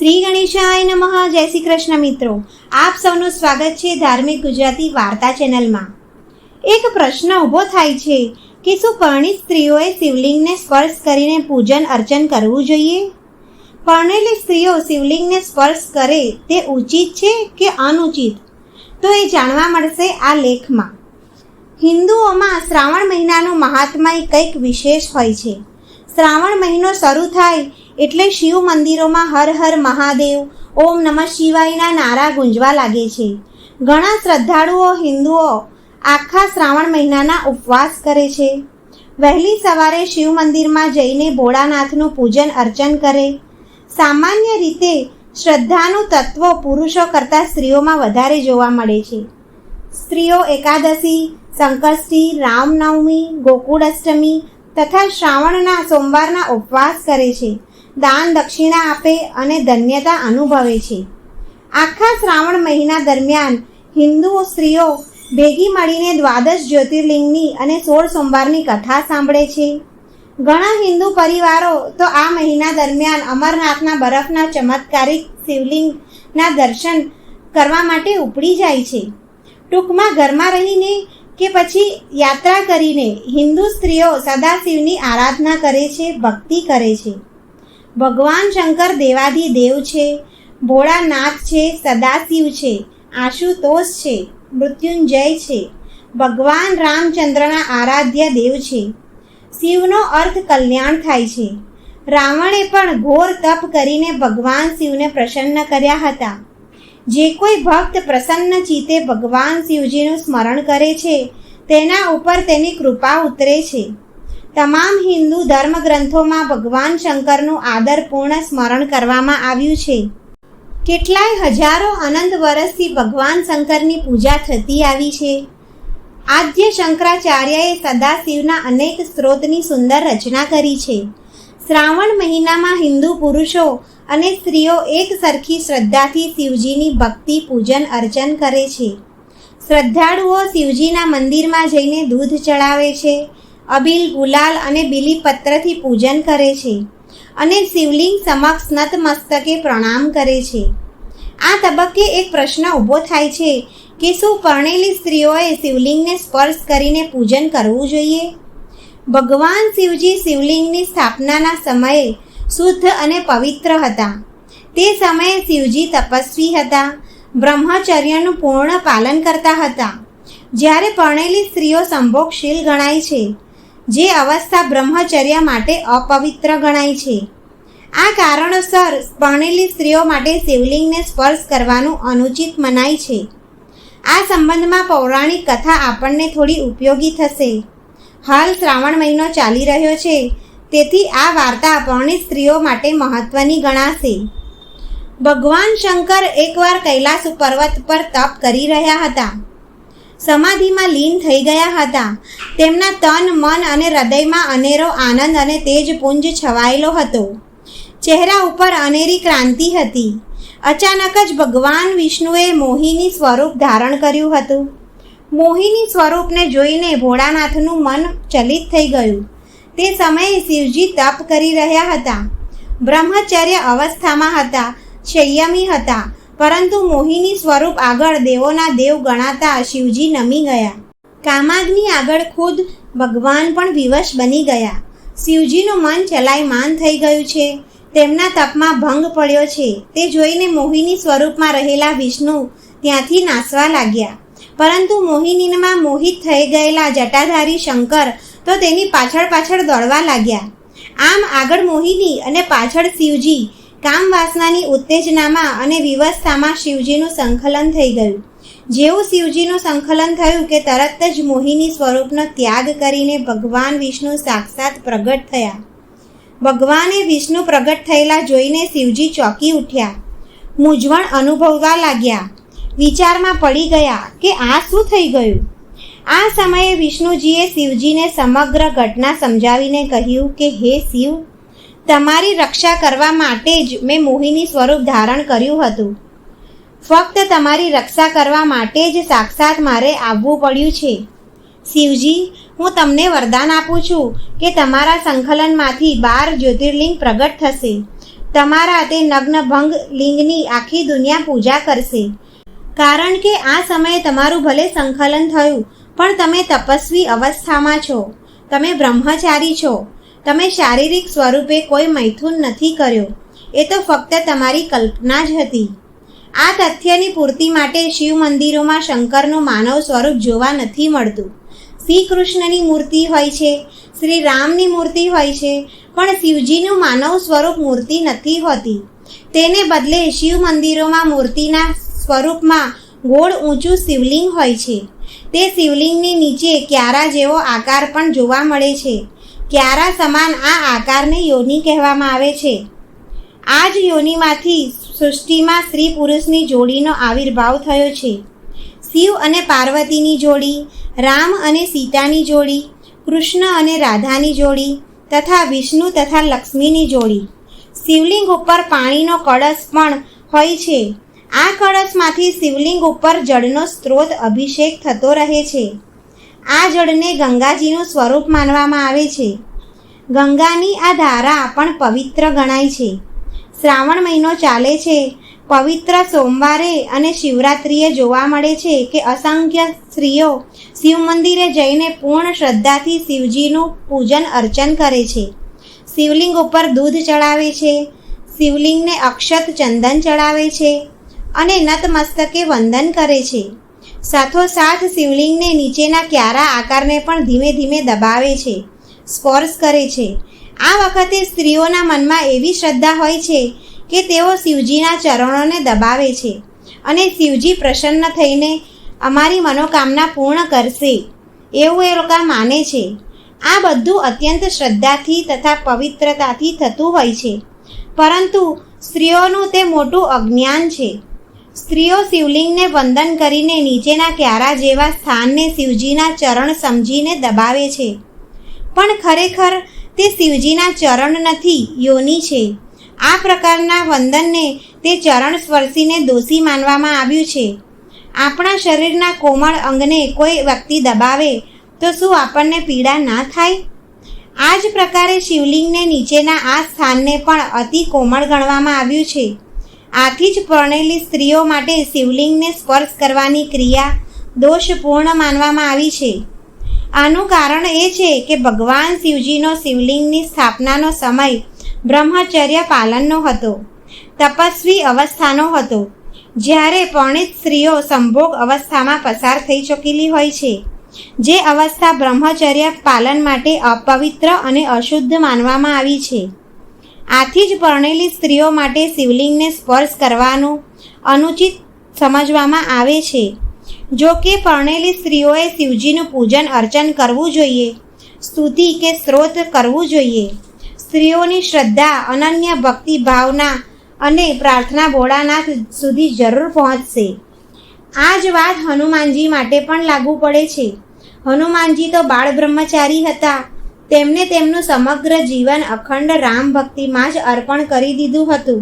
શ્રી ગણેશાય નમઃ. જય શ્રી કૃષ્ણ મિત્રો. આપ સૌનું સ્વાગત છે ધાર્મિક ગુજરાતી વાર્તા ચેનલમાં. એક પ્રશ્ન ઊભો થાય છે કે શું પરણિત સ્ત્રીઓએ શિવલિંગને સ્પર્શ કરીને પૂજન અર્ચન કરવું જોઈએ? પરણેલી સ્ત્રીઓ શિવલિંગને સ્પર્શ કરે તે ઉચિત છે કે અનુચિત? તો એ જાણવા મળશે આ લેખમાં. હિન્દુઓમાં શ્રાવણ મહિનાનું મહાત્મય કંઈક વિશેષ હોય છે. શ્રાવણ મહિનો શરૂ થાય એટલે શિવ મંદિરોમાં હર હર મહાદેવ, ઓમ નમઃ શિવાયના નારા ગુંજવા લાગે છે. ઘણા શ્રદ્ધાળુઓ હિન્દુઓ આખા શ્રાવણ મહિનાના ઉપવાસ કરે છે. વહેલી સવારે શિવ મંદિરમાં જઈને ભોળાનાથનું પૂજન અર્ચન કરે. સામાન્ય રીતે શ્રદ્ધાનું તત્વ પુરુષો કરતાં સ્ત્રીઓમાં વધારે જોવા મળે છે. સ્ત્રીઓ એકાદશી, સંકષ્ટી, રામનવમી ગોકુળ અષ્ટમી તથા શ્રાવણના સોમવારના ઉપવાસ કરે છે. દાન દક્ષિણા આપે અને ધન્યતા અનુભવે છે. આખા શ્રાવણ મહિના દરમિયાન હિન્દુ સ્ત્રીઓ ભેગી મળીને દ્વાદશ જ્યોતિર્લિંગની અને સોળ સોમવારની કથા સાંભળે છે. ઘણા હિન્દુ પરિવારો તો આ મહિના દરમિયાન અમરનાથના બરફના ચમત્કારિક શિવલિંગના દર્શન કરવા માટે ઉપડી જાય છે. ટૂંકમાં ઘરમાં રહીને કે પછી યાત્રા કરીને હિન્દુ સ્ત્રીઓ સદાશિવની આરાધના કરે છે, ભક્તિ કરે છે. ભગવાન શંકર દેવાધી દેવ છે, ભોળાનાથ છે, સદાશિવ છે, આશુતોષ છે, મૃત્યુંજય છે, ભગવાન રામચંદ્રના આરાધ્ય દેવ છે. શિવનો અર્થ કલ્યાણ થાય છે. રાવણે પણ ઘોર તપ કરીને ભગવાન શિવને પ્રસન્ન કર્યા હતા. જે કોઈ ભક્ત પ્રસન્ન ચિત્તે ભગવાન શિવજીનું સ્મરણ કરે છે, તેના ઉપર તેની કૃપા ઉતરે છે. તમામ હિન્દુ ધર્મગ્રંથોમાં ભગવાન શંકરનું આદરપૂર્ણ સ્મરણ કરવામાં આવ્યું છે. કેટલાય હજારો અનંત વર્ષથી ભગવાન શંકરની પૂજા થતી આવી છે. આદ્ય શંકરાચાર્યએ સદાશિવના અનેક સ્ત્રોતની સુંદર રચના કરી છે. શ્રાવણ મહિનામાં હિન્દુ પુરુષો અને સ્ત્રીઓ એક સરખી શ્રદ્ધાથી શિવજીની ભક્તિ પૂજન અર્ચન કરે છે. શ્રદ્ધાળુઓ શિવજીના મંદિરમાં જઈને દૂધ ચડાવે છે. અબીલ ગુલાલ અને બીલીપત્રથી પૂજન કરે છે અને શિવલિંગ સમક્ષ નતમસ્તકે પ્રણામ કરે છે. આ તબક્કે એક પ્રશ્ન ઊભો થાય છે કે શું પરણેલી સ્ત્રીઓએ શિવલિંગને સ્પર્શ કરીને પૂજન કરવું જોઈએ? ભગવાન શિવજી શિવલિંગની સ્થાપનાના સમયે શુદ્ધ અને પવિત્ર હતા. તે સમયે શિવજી તપસ્વી હતા. બ્રહ્મચર્યનું પૂર્ણ પાલન કરતા હતા. જ્યારે પરણેલી સ્ત્રીઓ સંભોગશીલ ગણાય છે જે અવસ્થા બ્રહ્મચર્ય માટે અપવિત્ર ગણાય છે. આ કારણોસર પરણેલી સ્ત્રીઓ માટે શિવલિંગને સ્પર્શ કરવાનું અનુચિત મનાય છે. આ સંબંધમાં પૌરાણિક કથા આપણને થોડી ઉપયોગી થશે. હાલ શ્રાવણ મહિનો ચાલી રહ્યો છે, તેથી આ વાર્તા પરણિત સ્ત્રીઓ માટે મહત્વની ગણાશે. ભગવાન શંકર એકવાર કૈલાસ પર્વત પર તપ કરી રહ્યા હતા. સમાધિમાં લીન થઈ ગયા હતા. તેમના તન, મન અને હૃદયમાં અનેરો આનંદ અને તેજપુંજ છવાયેલો હતો. ચહેરા ઉપર અનેરી ક્રાંતિ હતી. અચાનક જ ભગવાન વિષ્ણુએ મોહિની સ્વરૂપ ધારણ કર્યું હતું. મોહિની સ્વરૂપને જોઈને ભોળાનાથનું મન ચલિત થઈ ગયું. તે સમયે શિવજી તપ કરી રહ્યા હતા. બ્રહ્મચર્ય અવસ્થામાં હતા. સંયમી હતા. પરંતુ મોહિની સ્વરૂપ આગળ દેવોના દેવ ગણાતા શિવજી નમી ગયા. કામાગ્નિ આગળ ખુદ ભગવાન પણ વિવશ બની ગયા. શિવજીનું મન ચલાયમાન થઈ ગયું છે. તેમના તપમાં ભંગ પડ્યો છે. તે જોઈને મોહિની સ્વરૂપમાં રહેલા વિષ્ણુ ત્યાંથી નાસવા લાગ્યા. પરંતુ મોહિનીમાં મોહિત થઈ ગયેલા જટાધારી શંકર તો તેની પાછળ પાછળ દોડવા લાગ્યા. આમ આગળ મોહિની અને પાછળ શિવજી કામ વાસનાની ઉત્તેજનામાં અને વિવસ્થામાં શિવજીનું સંકલન થઈ ગયું. જેવું શિવજીનું સંકલન થયું કે તરત જ મોહિની સ્વરૂપનો ત્યાગ કરીને ભગવાન વિષ્ણુ સાક્ષાત પ્રગટ થયા. ભગવાને વિષ્ણુ પ્રગટ થયેલા જોઈને શિવજી ચોંકી ઉઠ્યા. મૂંઝવણ અનુભવવા લાગ્યા. વિચારમાં પડી ગયા કે આ શું થઈ ગયું? આ સમયે વિષ્ણુજીએ શિવજીને સમગ્ર ઘટના સમજાવીને કહ્યું કે, હે શિવ તમારી રક્ષા કરવા માટે જ મેં મોહિની સ્વરૂપ ધારણ કર્યું હતું. ફક્ત તમારી રક્ષા કરવા માટે જ સાક્ષાત મારે આવવું પડ્યું છે. શિવજી, હું તમને વરદાન આપું છું કે તમારા સંકલનમાંથી બાર જ્યોતિર્લિંગ પ્રગટ થશે. તમારા તે નગ્ન ભંગ લિંગની આખી દુનિયા પૂજા કરશે. કારણ કે આ સમયે તમારું ભલે સંકલન થયું, પણ તમે તપસ્વી અવસ્થામાં છો. તમે બ્રહ્મચારી છો. તમે શારીરિક સ્વરૂપે કોઈ મૈથુન નથી કર્યો. એ તો ફક્ત તમારી કલ્પના જ હતી. આ તથ્યની પૂર્તિ માટે શિવ મંદિરોમાં શંકરનું માનવ સ્વરૂપ જોવા નથી મળતું. શ્રી કૃષ્ણની મૂર્તિ હોય છે, શ્રી રામની મૂર્તિ હોય છે, પણ શિવજીનું માનવ સ્વરૂપ મૂર્તિ નથી હોતી. તેને બદલે શિવ મંદિરોમાં મૂર્તિના સ્વરૂપમાં ગોળ ઊંચું શિવલિંગ હોય છે. તે શિવલિંગની નીચે ક્યારા જેવો આકાર પણ જોવા મળે છે. ક્યારા સમાન આ આકારને યોનિ કહેવામાં આવે છે. આ જ યોનિમાંથી સૃષ્ટિમાં સ્ત્રી પુરુષની જોડીનો આવિર્ભાવ થયો છે. શિવ અને પાર્વતીની જોડી, રામ અને સીતાની જોડી, કૃષ્ણ અને રાધાની જોડી તથા વિષ્ણુ તથા લક્ષ્મીની જોડી. શિવલિંગ ઉપર પાણીનો કળશ પણ હોય છે. આ કળશમાંથી શિવલિંગ ઉપર જળનો સ્ત્રોત અભિષેક થતો રહે છે. આ જળને ગંગાજીનું સ્વરૂપ માનવામાં આવે છે. ગંગાની આ ધારા પણ પવિત્ર ગણાય છે. શ્રાવણ મહિનો ચાલે છે. પવિત્ર સોમવારે અને શિવરાત્રિએ જોવા મળે છે કે અસંખ્ય સ્ત્રીઓ શિવ મંદિરે જઈને પૂર્ણ શ્રદ્ધાથી શિવજીનું પૂજન અર્ચન કરે છે. શિવલિંગ ઉપર દૂધ ચડાવે છે. શિવલિંગને અક્ષત ચંદન ચડાવે છે અને નતમસ્તકે વંદન કરે છે. સાથોસાથ શિવલિંગને નીચેના ક્યારા આકારને પણ ધીમે ધીમે દબાવે છે, સ્પર્શ કરે છે. આ વખતે સ્ત્રીઓના મનમાં એવી શ્રદ્ધા હોય છે કે તેઓ શિવજીના ચરણોને દબાવે છે અને શિવજી પ્રસન્ન થઈને અમારી મનોકામના પૂર્ણ કરશે. એવું એ લોકો માને છે. આ બધું અત્યંત શ્રદ્ધાથી તથા પવિત્રતાથી થતું હોય છે. પરંતુ સ્ત્રીઓનું તે મોટું અજ્ઞાન છે. સ્ત્રીઓ શિવલિંગને વંદન કરીને નીચેના ક્યારા જેવા સ્થાનને શિવજીના ચરણ સમજીને દબાવે છે. પણ ખરેખર તે શિવજીના ચરણ નથી, યોની છે. આ પ્રકારના વંદનને તે ચરણ સ્પર્શીને દોષી માનવામાં આવ્યું છે. આપણા શરીરના કોમળ અંગને કોઈ વ્યક્તિ દબાવે તો શું આપણને પીડા ના થાય? આ જ પ્રકારે શિવલિંગને નીચેના આ સ્થાનને પણ અતિ કોમળ ગણવામાં આવ્યું છે. આથી જ પરણેલી સ્ત્રીઓ માટે શિવલિંગને સ્પર્શ કરવાની ક્રિયા દોષપૂર્ણ માનવામાં આવી છે. આનું કારણ એ છે કે ભગવાન શિવજીનો શિવલિંગની સ્થાપનાનો સમય બ્રહ્મચર્ય પાલનનો હતો, તપસ્વી અવસ્થાનો હતો, જ્યારે પરણિત સ્ત્રીઓ સંભોગ અવસ્થામાં પસાર થઈ ચૂકેલી હોય છે, જે અવસ્થા બ્રહ્મચર્ય પાલન માટે અપવિત્ર અને અશુદ્ધ માનવામાં આવી છે. આથી જ પરણેલી સ્ત્રીઓ માટે શિવલિંગને સ્પર્શ કરવાનું અનુચિત સમજવામાં આવે છે. જો કે પરણેલી સ્ત્રીઓએ શિવજીનું પૂજન અર્ચન કરવું જોઈએ, સ્તુતિ કે સ્ત્રોત કરવું જોઈએ. સ્ત્રીઓની શ્રદ્ધા, અનન્ય ભક્તિ ભાવના અને પ્રાર્થના ભોળાનાથ સુધી જરૂર પહોંચશે. આ જ વાત હનુમાનજી માટે પણ લાગુ પડે છે. હનુમાનજી તો બાળ બ્રહ્મચારી હતા. તેમને તેમનું સમગ્ર જીવન અખંડ રામ ભક્તિમાં જ અર્પણ કરી દીધું હતું.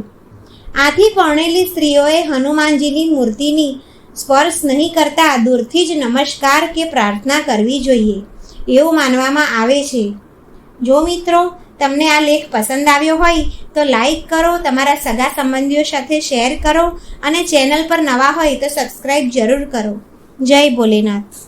આથી પરણેલી સ્ત્રીઓએ હનુમાનજીની મૂર્તિની સ્પર્શ નહીં કરતા દૂરથી જ નમસ્કાર કે પ્રાર્થના કરવી જોઈએ, એવું માનવામાં આવે છે. જો મિત્રો, તમને આ લેખ પસંદ આવ્યો હોય, તો લાઈક કરો, તમારા સગા સંબંધીઓ સાથે શેર કરો અને ચેનલ પર નવા હોય તો સબસ્ક્રાઈબ જરૂર કરો. જય ભોલેનાથ.